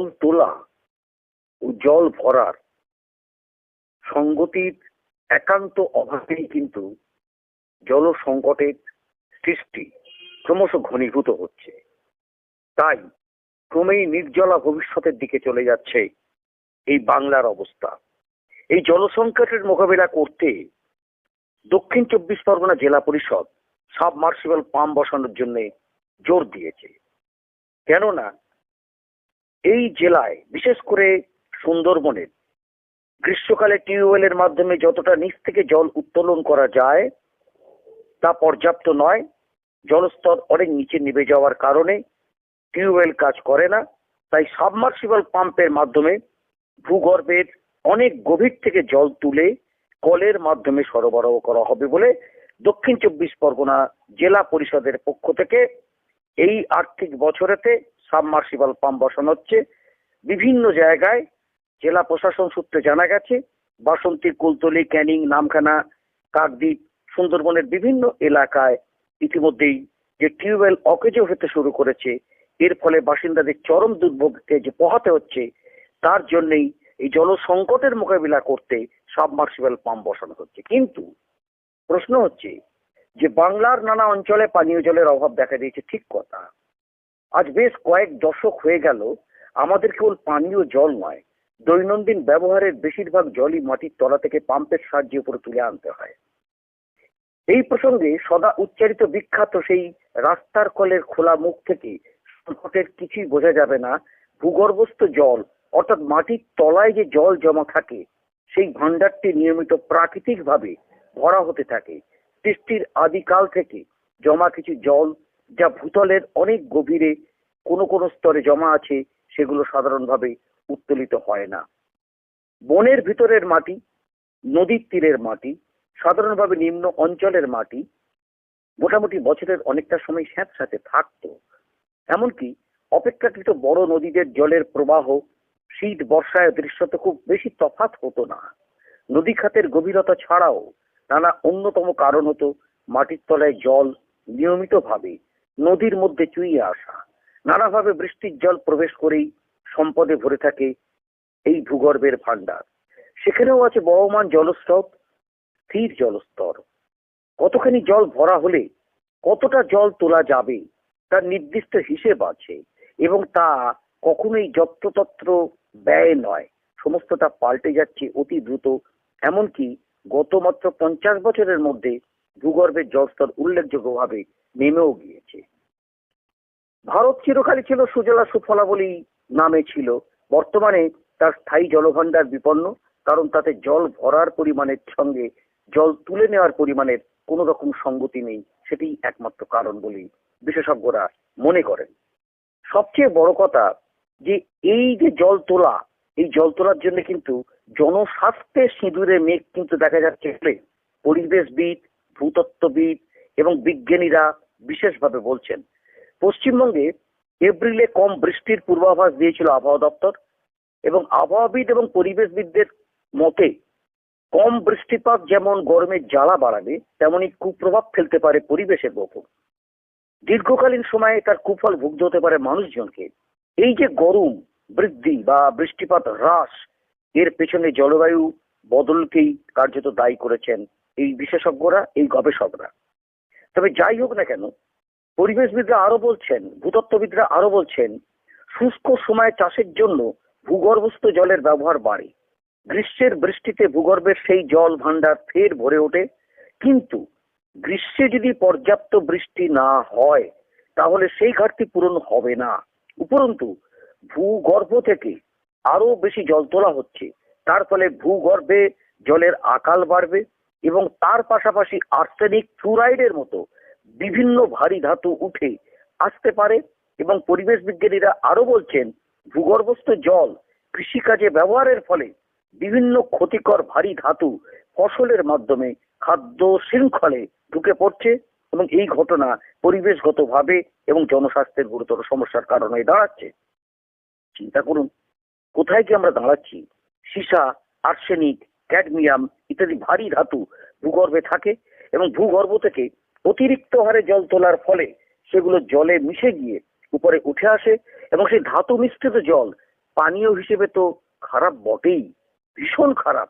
জল তোলা ও জল ভরার সঙ্গতির একান্ত অভাবেই কিন্তু জল সংকটের সৃষ্টি ক্রমশ ঘনীভূত হচ্ছে। তাই ক্রমেই নির্জলা ভবিষ্যতের দিকে চলে যাচ্ছে এই বাংলার অবস্থা। এই জলসংকটের মোকাবিলা করতে দক্ষিণ চব্বিশ পরগনা জেলা পরিষদ সাবমার্সিবল পাম্প বসানোর জন্য জোর দিয়েছে। কেননা এই জেলায়, বিশেষ করে সুন্দরবনের, গ্রীষ্মকালে টিউবওয়েলের মাধ্যমে যতটা নিচ থেকে জল উত্তোলন করা যায়, তা পর্যাপ্ত নয়। জলস্তর অনেক নিচে নেমে যাওয়ার কারণে টিউবওয়েল কাজ করে না। তাই সাবমার্সিবল পাম্পের মাধ্যমে ভূগর্ভের অনেক গভীর থেকে জল তুলে কলের মাধ্যমে সরবরাহ করা হবে বলে দক্ষিণ চব্বিশ পরগনা জেলা পরিষদের পক্ষ থেকে এই আর্থিক বছরেতে সাবমার্সিবল পাম্প বসানো হচ্ছে। বিভিন্ন জায়গায় জেলা প্রশাসন সূত্রে জানা গেছে, বাসন্তী, কুলতলি, ক্যানিং, নামখানা, কাকদ্বীপ, সুন্দরবনের বিভিন্ন এলাকায় ইতিমধ্যেই যে টিউবওয়েল অকেজো হতে শুরু করেছে, এর ফলে বাসিন্দাদের চরম দুর্ভোগকে যে পোহাতে হচ্ছে, তার জন্যই এই জল সংকটের মোকাবিলা করতে সাবমার্সিবল পাম্প বসানো হচ্ছে। কিন্তু প্রশ্ন হচ্ছে যে, বাংলার নানা অঞ্চলে পানীয় জলের অভাব দেখা দিয়েছে ঠিক কথা। আজ বেশ কয়েক দশক হয়ে গেল, আমাদের কেবল পানীয় জল নয়, দৈনন্দিন ব্যবহারের বেশিরভাগ জলই মাটির তলা থেকে পাম্পের সাহায্যে উপরে তুলে আনতে হয়। এই প্রসঙ্গে সদা উচ্চারিত বিখ্যাত সেই রাস্তার কলের খোলা মুখ থেকে সংকটের কিছুই বোঝা যাবে না, ভূগর্ভস্থ জল, অর্থাৎ মাটির তলায় যে জল জমা থাকে, সেই ভাণ্ডারটি নিয়মিত প্রাকৃতিকভাবে ভরা হতে থাকে। সৃষ্টির আদিকাল থেকে জমা কিছু জল যা ভূতলের অনেক গভীরে কোনো কোনো স্তরে জমা আছে, সেগুলো সাধারণভাবে উত্তোলিত হয় না। বনের ভিতরের মাটি, নদীর তীরের মাটি, সাধারণভাবে নিম্ন অঞ্চলের মাটি, মোটামুটি বছরের অনেকটা সময় স্যাঁত স্যাঁতস্যাঁতে থাকতো। এমনকি অপেক্ষাকৃত বড় নদীদের জলের প্রবাহ, শীত, বর্ষায় দৃশ্যত খুব বেশি তফাৎ হতো না। নদী খাতের গভীরতা ছাড়াও নানা অন্যতম কারণ হতো মাটির তলায় জল নিয়মিতভাবে নদীর মধ্যে চুইয়ে আসা। নানাভাবে বৃষ্টির জল প্রবেশ করেই সম্পদে ভরে থাকে এই ভূগর্ভের ভাণ্ডার। সেখানেও আছে বহমান জলস্রোত, স্থির জলস্তর। কতখানি জল ভরা হলে কতটা জল তোলা যাবে তার নির্দিষ্ট হিসেব আছে এবং তা কখনোই যত্রতত্র ব্যয় নয়। সমস্তটা পাল্টে যাচ্ছে অতি দ্রুত, এমনকি গত মাত্র পঞ্চাশ বছরের মধ্যে ভূগর্ভের জলস্তর উল্লেখযোগ্যভাবে নেমেও গিয়েছে। ভারত চিরকালই ছিল সুজলা সুফলা বলেই নামে ছিল। বর্তমানে তার স্থায়ী জলভাণ্ডার বিপন্ন, কারণ তাতে জল ভরার পরিমাণের সঙ্গে জল তুলে নেওয়ার পরিমাণের কোনো রকম সঙ্গতি নেই, সেটি একমাত্র কারণ বলেই বিশেষজ্ঞরা মনে করেন। সবচেয়ে বড় কথা যে এই যে জল তোলা, এই জল তোলার জন্য কিন্তু জনস্বাস্থ্যের সিঁদুরে মেঘ কিন্তু দেখা যাচ্ছে। বলে পরিবেশবিদ, ভূতত্ত্ববিদ এবং বিজ্ঞানীরা বিশেষভাবে বলছেন পশ্চিমবঙ্গে এপ্রিলে কম বৃষ্টির পূর্বাভাস দিয়েছিল আবহাওয়া দপ্তর এবং আবহাওয়াবিদ এবং পরিবেশবিদদের মতে, কম বৃষ্টিপাত যেমন গরমের জ্বালা বাড়াবে, তেমনি কুপ্রভাব ফেলতে পারে পরিবেশের ওপর দীর্ঘকালীন সময়ে তার কুফল ভুগতে হতে পারে মানুষজনকে। এই যে গরম বৃদ্ধি বা বৃষ্টিপাত হ্রাস, এর পেছনে জলবায়ু বদলকেই কার্যত দায়ী করেছেন এই বিশেষজ্ঞরা, এই গবেষকরা। তবে যাই হোক না কেন পরিবেশবিদরা আরও বলছেন, ভূতত্ত্ববিদরা আরও বলছেন, শুষ্ক সময় চাষের জন্য ভূগর্ভস্থ জলের ব্যবহার বাড়ে। গ্রীষ্মের বৃষ্টিতে ভূগর্ভের সেই জল ভান্ডার ফের ভরে ওঠে। কিন্তু গ্রীষ্মে যদি পর্যাপ্ত বৃষ্টি না হয়, তাহলে সেই ঘাটতি পূরণ হবে না। উপরন্তু, ভূগর্ভ থেকে আরও বেশি জল তোলা হচ্ছে। তার ফলে ভূগর্ভে জলের আকাল বাড়বে এবং তার পাশাপাশি আর্সেনিক ফ্লুরাইডের মতো বিভিন্ন ভারী ধাতু উঠে আসতে পারে এবং পরিবেশ বিজ্ঞানীরা আরও বলছেন, ভূগর্ভস্থ জল কৃষিকাজে ব্যবহারের ফলে বিভিন্ন ক্ষতিকর ভারী ধাতু ফসলের মাধ্যমে খাদ্য শৃঙ্খলে ঢুকে পড়ছে এবং এই ঘটনা পরিবেশগতভাবে এবং জনস্বাস্থ্যের গুরুতর সমস্যার কারণে দাঁড়াচ্ছে। চিন্তা করুন, কোথায় কি আমরা দাঁড়াচ্ছি? সীসা, আর্সেনিক, ক্যাডমিয়াম ইত্যাদি ভারী ধাতু ভূগর্ভে থাকে এবং ভূগর্ভ থেকে অতিরিক্ত হারে জল তোলার ফলে সেগুলো জলে মিশে গিয়ে উপরে উঠে আসে এবং সেই ধাতু মিশ্রিত জল পানীয় হিসেবে তো খারাপ বটেই, ভীষণ খারাপ।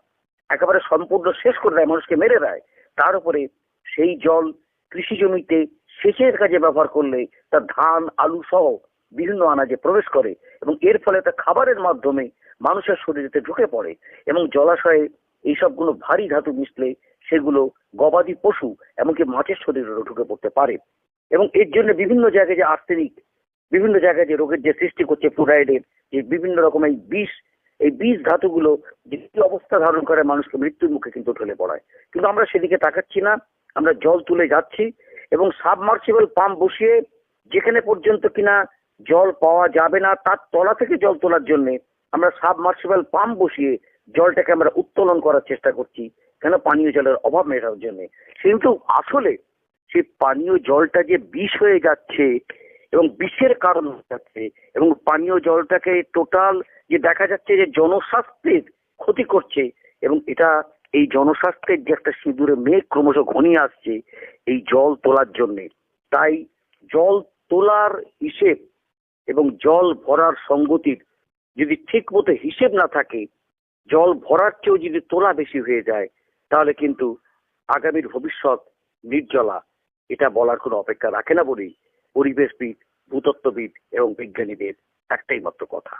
একেবারে সম্পূর্ণ শেষ করে দেয়, মানুষকে মেরে দেয়। তার উপরে সেই জল কৃষি জমিতে সেচের কাজে ব্যবহার করলে তা ধান, আলু সহ বিভিন্ন আনাজে প্রবেশ করে এবং এর ফলে তা খাবারের মাধ্যমে মানুষের শরীরেতে ঢুকে পড়ে এবং জলাশয়ে এই সবগুলো ভারী ধাতু মিশলে সেগুলো গবাদি পশু, এমনকি মাছের শরীরেরও ঢুকে পড়তে পারে। এবং এর জন্য বিভিন্ন জায়গায় যে আর্সেনিক, বিভিন্ন জায়গায় যে রোগের যে সৃষ্টি করছে ফ্লুরাইডের যে বিভিন্ন রকম এই বিষ এই বিষ ধাতুগুলো যে অবস্থা ধারণ করে মানুষকে মৃত্যুর মুখে কিন্তু ঠেলে পড়ায়। কিন্তু আমরা সেদিকে তাকাচ্ছি না, আমরা জল তুলে যাচ্ছি এবং সাবমার্সিবল পাম্প বসিয়ে যেখানে পর্যন্ত কিনা জল পাওয়া যাবে না, তার তলা থেকে জল তোলার জন্য আমরা সাবমার্সিবল পাম্প বসিয়ে জলটাকে আমরা উত্তোলন করার চেষ্টা করছি। কেন পানীয় জলের অভাব মেটানোর জন্য? কিন্তু আসলে সেই পানীয় জলটা যে বিষ হয়ে যাচ্ছে এবং বিষের কারণ হয়ে যাচ্ছে এবং পানীয় জলটাকে টোটাল যে দেখা যাচ্ছে যে জনস্বাস্থ্যের ক্ষতি করছে এবং এটা এই জনস্বাস্থ্যের যে একটা সিঁদুরে মেঘ ক্রমশ ঘনিয়ে আসছে এই জল তোলার জন্যে। তাই জল তোলার হিসেব এবং জল ভরার সঙ্গতির যদি ঠিক মতো হিসেব না থাকে জল ভরার চেয়েও যদি তোলা বেশি হয়ে যায়, তাহলে কিন্তু আগামীর ভবিষ্যৎ নির্জলা। এটা বলার কোনো অপেক্ষা রাখে না বলেই পরিবেশবিদ, ভূতত্ত্ববিদ এবং বিজ্ঞানীদের একটাই মাত্র কথা।